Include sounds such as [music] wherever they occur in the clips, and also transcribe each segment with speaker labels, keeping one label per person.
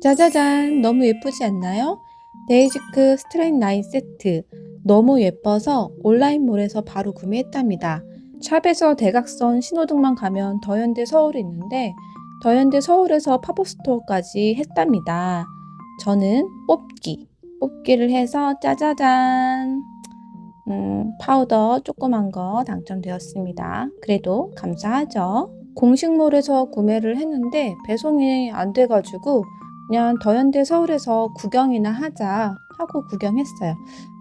Speaker 1: 짜자잔! 너무 예쁘지 않나요? 데이지크 스트레인 라인 세트. 너무 예뻐서 온라인몰에서 바로 구매했답니다. 샵에서 대각선 신호등만 가면 더현대 서울이 있는데 더현대 서울에서 팝업 스토어까지 했답니다. 저는 뽑기, 뽑기를 해서 짜자잔! 음, 파우더 조그만 거 당첨되었습니다. 그래도 감사하죠. 공식몰에서 구매를 했는데 배송이 안 돼가지고 그냥 더현대 서울에서 구경이나 하자 하고 구경했어요.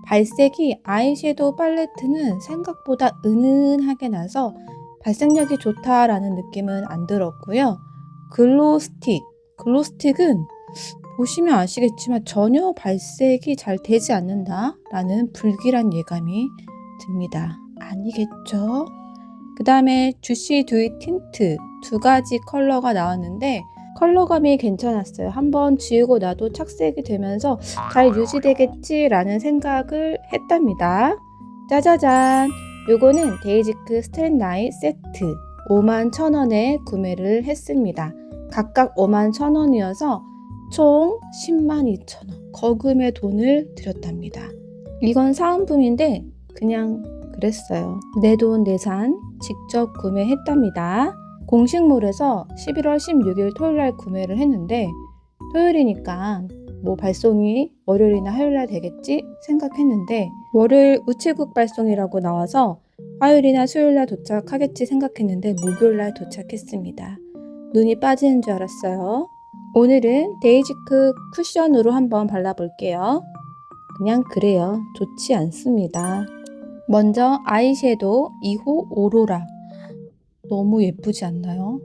Speaker 1: 발색이 아이섀도우 팔레트는 생각보다 은은하게 나서 발색력이 좋다라는 느낌은 안 들었고요. 글로우 스틱, 글로우 스틱은 보시면 아시겠지만 전혀 발색이 잘 되지 않는다라는 불길한 예감이 듭니다. 아니겠죠? 그 다음에 주시 듀이 틴트 두 가지 컬러가 나왔는데 컬러감이 괜찮았어요. 한번 지우고 나도 착색이 되면서 잘 유지되겠지라는 생각을 했답니다. 짜자잔! 요거는 데이지크 스탠라이 세트 5만 1,000원에 구매를 했습니다. 각각 5만 1,000원이어서 총 10만 2천원 거금의 돈을 들였답니다. 이건 사은품인데 그냥 그랬어요. 내 돈 내산 직접 구매했답니다. 공식몰에서 11월 16일 토요일 날 구매를 했는데 토요일이니까 뭐 발송이 월요일이나 화요일 날 되겠지 생각했는데 월요일 우체국 발송이라고 나와서 화요일이나 수요일 날 도착하겠지 생각했는데 목요일 날 도착했습니다. 눈이 빠지는 줄 알았어요. 오늘은 데이지크 쿠션으로 한번 발라볼게요. 그냥 그래요. 좋지 않습니다. 먼저 아이섀도우 2호 오로라. 너무 예쁘지 않나요?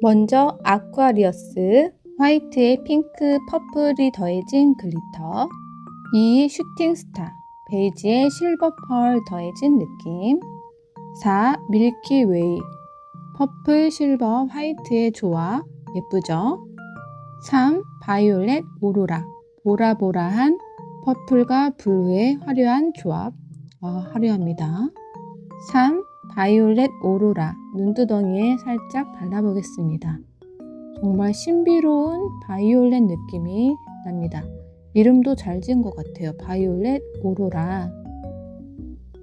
Speaker 1: 먼저 아쿠아리어스 화이트에 핑크, 퍼플이 더해진 글리터 2. 슈팅스타 베이지에 실버 펄 더해진 느낌 4. 밀키웨이 퍼플, 실버, 화이트의 조화 예쁘죠? 3. 바이올렛 오로라 보라보라한 퍼플과 블루의 화려한 조합 아, 화려합니다. 3. 바이올렛 오로라 눈두덩이에 살짝 발라보겠습니다. 정말 신비로운 바이올렛 느낌이 납니다. 이름도 잘 지은 것 같아요. 바이올렛 오로라.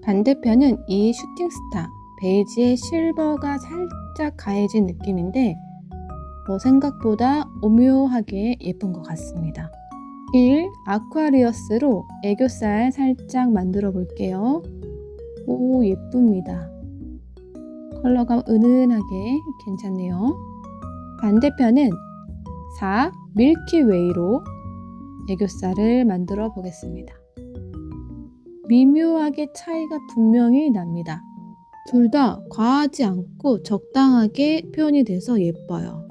Speaker 1: 반대편은 이 슈팅스타 베이지에 실버가 살짝 가해진 느낌인데 뭐 생각보다 오묘하게 예쁜 것 같습니다. 1. 아쿠아리어스로 애교살 살짝 만들어 볼게요. 오, 예쁩니다. 컬러감 은은하게 괜찮네요. 반대편은 4. 밀키웨이로 애교살을 만들어 보겠습니다. 미묘하게 차이가 분명히 납니다. 둘 다 과하지 않고 적당하게 표현이 돼서 예뻐요.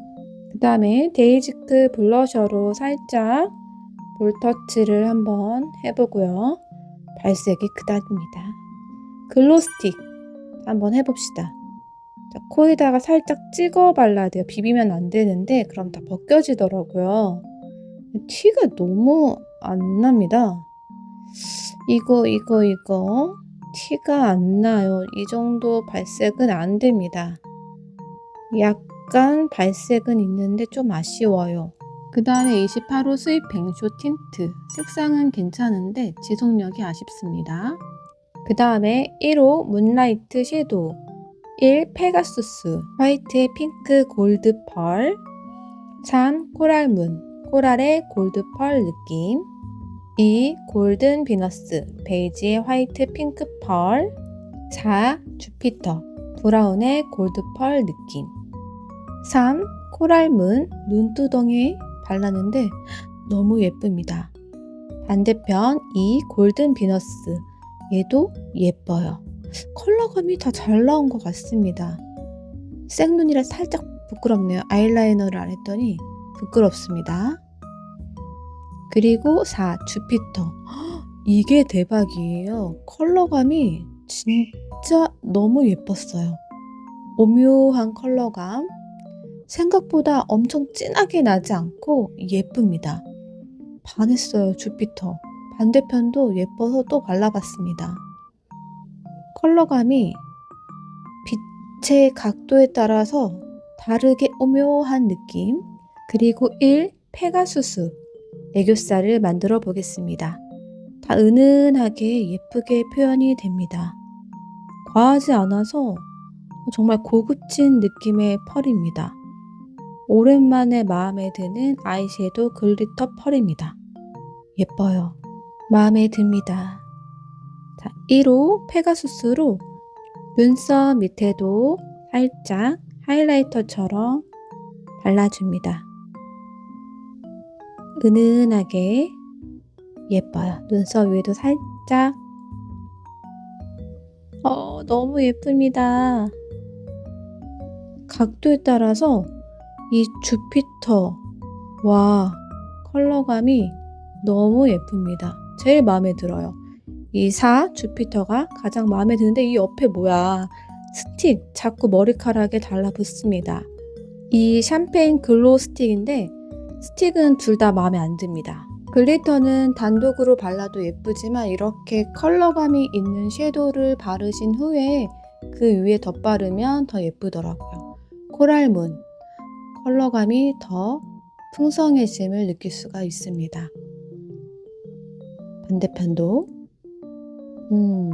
Speaker 1: 그 다음에 데이지크 블러셔로 살짝 볼터치를 한번 해보고요. 발색이 그닥입니다. 글로스틱 한번 해봅시다. 자, 코에다가 살짝 찍어 발라야 돼요. 비비면 안 되는데 그럼 다 벗겨지더라고요. 티가 너무 안 납니다. 이거 이거 이거 티가 안 나요. 이 정도 발색은 안 됩니다. 약간 발색은 있는데 좀 아쉬워요. 그 다음에 28호 수입 뱅쇼 틴트 색상은 괜찮은데 지속력이 아쉽습니다. 그 다음에 1호 문라이트 섀도우 1. 페가수스 화이트의 핑크 골드 펄 3. 코랄문 코랄의 골드 펄 느낌 2. 골든 비너스 베이지의 화이트 핑크 펄 4. 주피터 브라운의 골드 펄 느낌 3. 코랄문 눈두덩이 발랐는데 너무 예쁩니다. 반대편 2. 골든 비너스 얘도 예뻐요. 컬러감이 다 잘 나온 것 같습니다. 생눈이라 살짝 부끄럽네요. 아이라이너를 안 했더니 부끄럽습니다. 그리고 4. 주피터. [gasps] 이게 대박이에요. 컬러감이 진짜 너무 예뻤어요. 오묘한 컬러감. 생각보다 엄청 진하게 나지 않고 예쁩니다. 반했어요, 주피터. 반대편도 예뻐서 또 발라봤습니다. 컬러감이 빛의 각도에 따라서 다르게 오묘한 느낌. 그리고 1. 페가수스 애교살을 만들어 보겠습니다. 다 은은하게 예쁘게 표현이 됩니다. 과하지 않아서 정말 고급진 느낌의 펄입니다. 오랜만에 마음에 드는 아이섀도우 글리터 펄입니다. 예뻐요. 마음에 듭니다. 자, 1호 페가수스로 눈썹 밑에도 살짝 하이라이터처럼 발라줍니다. 은은하게 예뻐요. 눈썹 위에도 살짝. 어, 너무 예쁩니다. 각도에 따라서 이 주피터, 와, 컬러감이 너무 예쁩니다. 제일 마음에 들어요. 이 4 주피터가 가장 마음에 드는데 이 옆에 뭐야? 스틱 자꾸 머리카락에 달라붙습니다. 이 샴페인 글로우 스틱인데 스틱은 둘 다 마음에 안 듭니다. 글리터는 단독으로 발라도 예쁘지만 이렇게 컬러감이 있는 섀도우를 바르신 후에 그 위에 덧바르면 더 예쁘더라고요. 코랄문 컬러감이 더 풍성해짐을 느낄 수가 있습니다. 반대편도 음,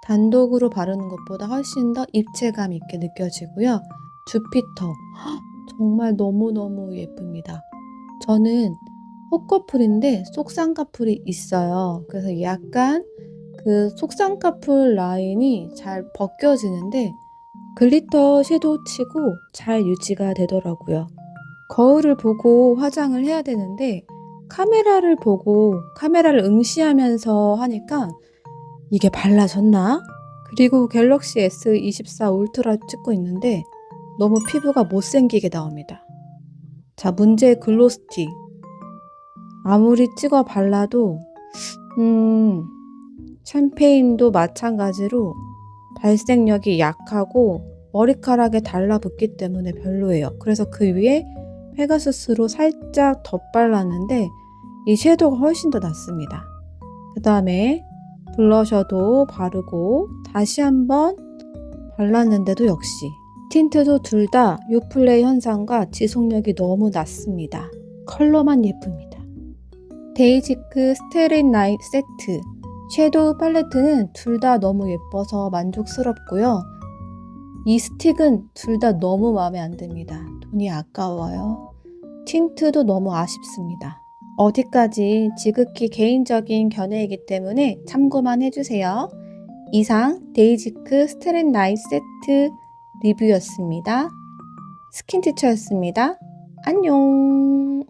Speaker 1: 단독으로 바르는 것보다 훨씬 더 입체감 있게 느껴지고요. 주피터 헉, 정말 너무너무 예쁩니다. 저는 호커풀인데 속쌍꺼풀이 있어요. 그래서 약간 그 속쌍꺼풀 라인이 잘 벗겨지는데 글리터 섀도우 치고 잘 유지가 되더라고요. 거울을 보고 화장을 해야 되는데 카메라를 보고 카메라를 응시하면서 하니까 이게 발라졌나? 그리고 갤럭시 S24 울트라 찍고 있는데 너무 피부가 못생기게 나옵니다. 자, 문제의 글로스틱. 아무리 찍어 발라도, 음, 샴페인도 마찬가지로 발색력이 약하고 머리카락에 달라붙기 때문에 별로예요. 그래서 그 위에 페가수스로 살짝 덧발랐는데 이 섀도우가 훨씬 더 낫습니다. 그 다음에 블러셔도 바르고 다시 한번 발랐는데도 역시 틴트도 둘다 요플레 현상과 지속력이 너무 낮습니다. 컬러만 예쁩니다. 데이지크 스테린 나이트 세트 섀도우 팔레트는 둘 다 너무 예뻐서 만족스럽고요. 이 스틱은 둘 다 너무 마음에 안 듭니다. 돈이 아까워요. 틴트도 너무 아쉽습니다. 어디까지 지극히 개인적인 견해이기 때문에 참고만 해주세요. 이상 데이지크 스테렌 나이트 세트 리뷰였습니다. 스킨티처였습니다. 안녕!